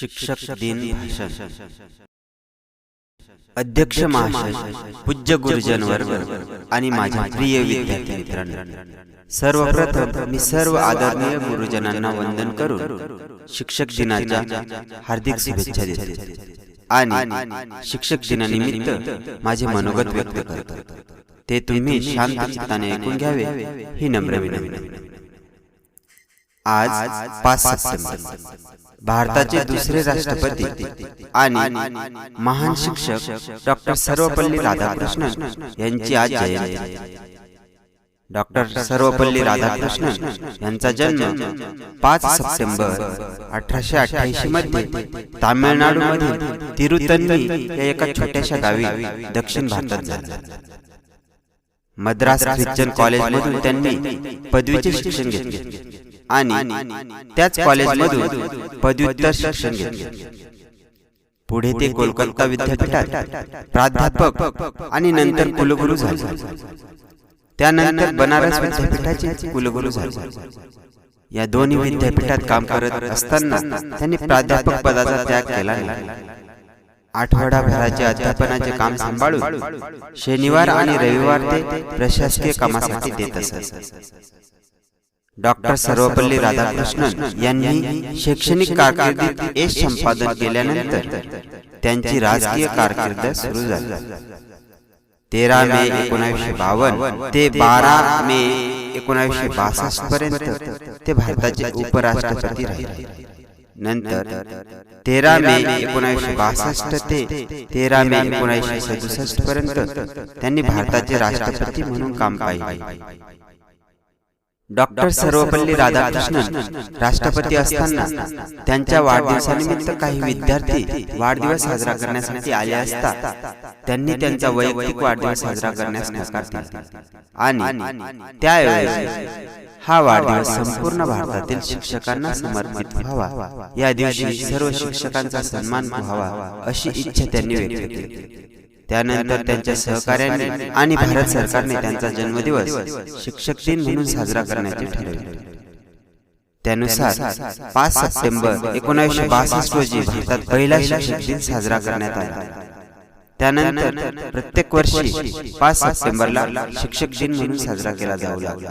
शिक्षक दिन अध्यक्ष महाशय पूज्य गुरुजन वर्ग आणि माझ्या प्रिय विद्यार्थी मित्रांनो सर्वप्रथम मी सर्व आदरणीय गुरुजनांना वंदन करून शिक्षक दिनाच्या हार्दिक शुभेच्छा देतो. आणि शिक्षक दिनानिमित्त माझे मनोगत व्यक्त करतो. ते तुम्ही शांत चित्ताने ऐकून घ्यावे ही नम्र विनंती. आज पाच सप्टेंबर. भारताचे दुसरे राष्ट्रपती आणि महान शिक्षक डॉक्टर सर्वपल्ली राधाकृष्णन यांची आज जयंती. डॉक्टर सर्वपल्ली राधाकृष्णन यांचा जन्म पाच सप्टेंबर अठराशे अठ्याऐंशी मध्ये तामिळनाडू मधील तिरुतन्नी या एका छोट्याशा गावी दक्षिण भारतात झाला. मद्रास ख्रिश्चन कॉलेजमधून त्यांनी पदवीचे शिक्षण घेतले. आणि त्याच कॉलेजमधून पदव्युत्तर शिक्षण घेतले. पुढे ते कोलकाता विद्यापीठात प्राध्यापक आणि नंतर कुलगुरू झाले. त्यानंतर बनारस विद्यापीठाचे कुलगुरू झाले. या दोन्ही विद्यापीठात काम करत असताना त्यांनी प्राध्यापक पदाचा त्याग केला आठवडाभराचे अध्यापनाचे काम सांभाळून शनिवार आणि रविवार ते प्रशासकीय कामासाठी देत असत. डॉक्टर सर्वपल्ली राधाकृष्णन यांनी शैक्षणिक कारकिर्दीत यश संपादन केल्यानंतर त्यांची राजकीय कारकीर्द सुरू झाली. तेरा मे एकोणीसशे बावन्न ते बारा मे एकोणीसशे बासष्ट पर्यंत ते भारताचे उपराष्ट्रपती राहिले. नंतर तेरा मे एकोणीसशे बासष्ट ते तेरा मे एकोणीसशे सदुसष्ट पर्यंत त्यांनी भारताचे राष्ट्रपती म्हणून काम पाहिले. डॉक्टर सर्वपल्ली राधाकृष्णन राष्ट्रपती असताना त्यांच्या वाढदिवसानिमित्त काही विद्यार्थी वाढदिवस साजरा करण्यासाठी आले असता त्यांनी त्यांचा वैयक्तिक वाढदिवस साजरा करण्यास नकार दिला. आणि त्याऐवजी हा वाढदिवस संपूर्ण भारतातील शिक्षकांना समर्पित व्हावा. या दिवशी सर्व शिक्षकांचा सन्मान व्हावा अशी इच्छा त्यांनी व्यक्त केली. त्यानंतर त्यांच्या सहकार्याने आणि भारत सरकारने त्यांचा जन्मदिवस शिक्षक दिन म्हणून साजरा करण्याचे ठरवले. त्यानुसार पाच सप्टेंबर एकोणीसशे बासष्ट रोजी भारतात पहिला शिक्षक दिन साजरा करण्यात आला. त्यानंतर प्रत्येक वर्षी पाच सप्टेंबरला शिक्षक दिन म्हणून साजरा केला जाऊ लागला.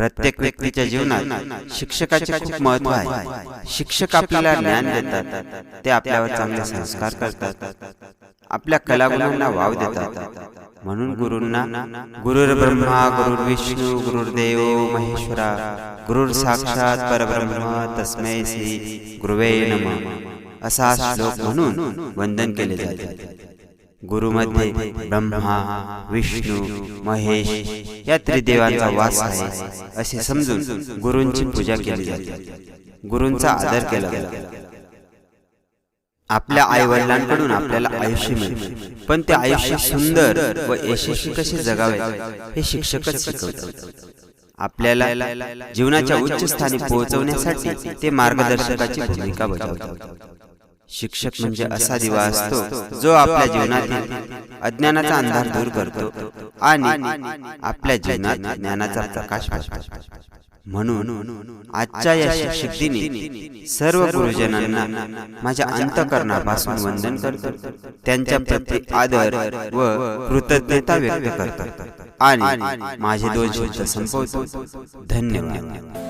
प्रत्येक व्यक्तीच्या जीवनात शिक्षकाचे खूप महत्त्व आहे. शिक्षक आपल्याला ज्ञान देतात. ते आपल्यावर चांगले संस्कार करतात. आपल्या कलागुणांना वाव देतात. म्हणून गुरूंना गुरुर ब्रह्मा गुरुर विष्णू गुरुर्देव महेश्वरा गुरुर साक्षात परब्रह्म तस्मै श्री गुरुवे नम. असा श्लोक म्हणून वंदन केले जाते. गुरुमध्ये ब्रह्मा विष्णू महेश या त्रिदेवांचा वास आहे असे समजून गुरूंची पूजा केली जाते. गुरूंचा आदर केला जातो. आपल्या आई वडिलांकडून आपल्याला आयुष्य मिळते. पण ते आयुष्य सुंदर व यशस्वी कसे जगावे हे शिक्षकच शिकवतात. आपल्याला जीवनाच्या उच्च स्थानी पोहोचवण्यासाठी ते मार्गदर्शकाची भूमिका बजावतात. शिक्षक म्हणजे असा दिवा असतो जो आपल्या जीवनातील अज्ञानाचा अंधार दूर करतो आणि आपल्या जीवनात ज्ञानाचा प्रकाश म्हणून आजच्या या शिक्षक दिनी सर्व गुरुजनांना माझ्या अंतकरणापासून वंदन करतो. त्यांच्या प्रती आदर व कृतज्ञता व्यक्त करतो. आणि माझे दोन शब्द संपवतो. धन्यवाद.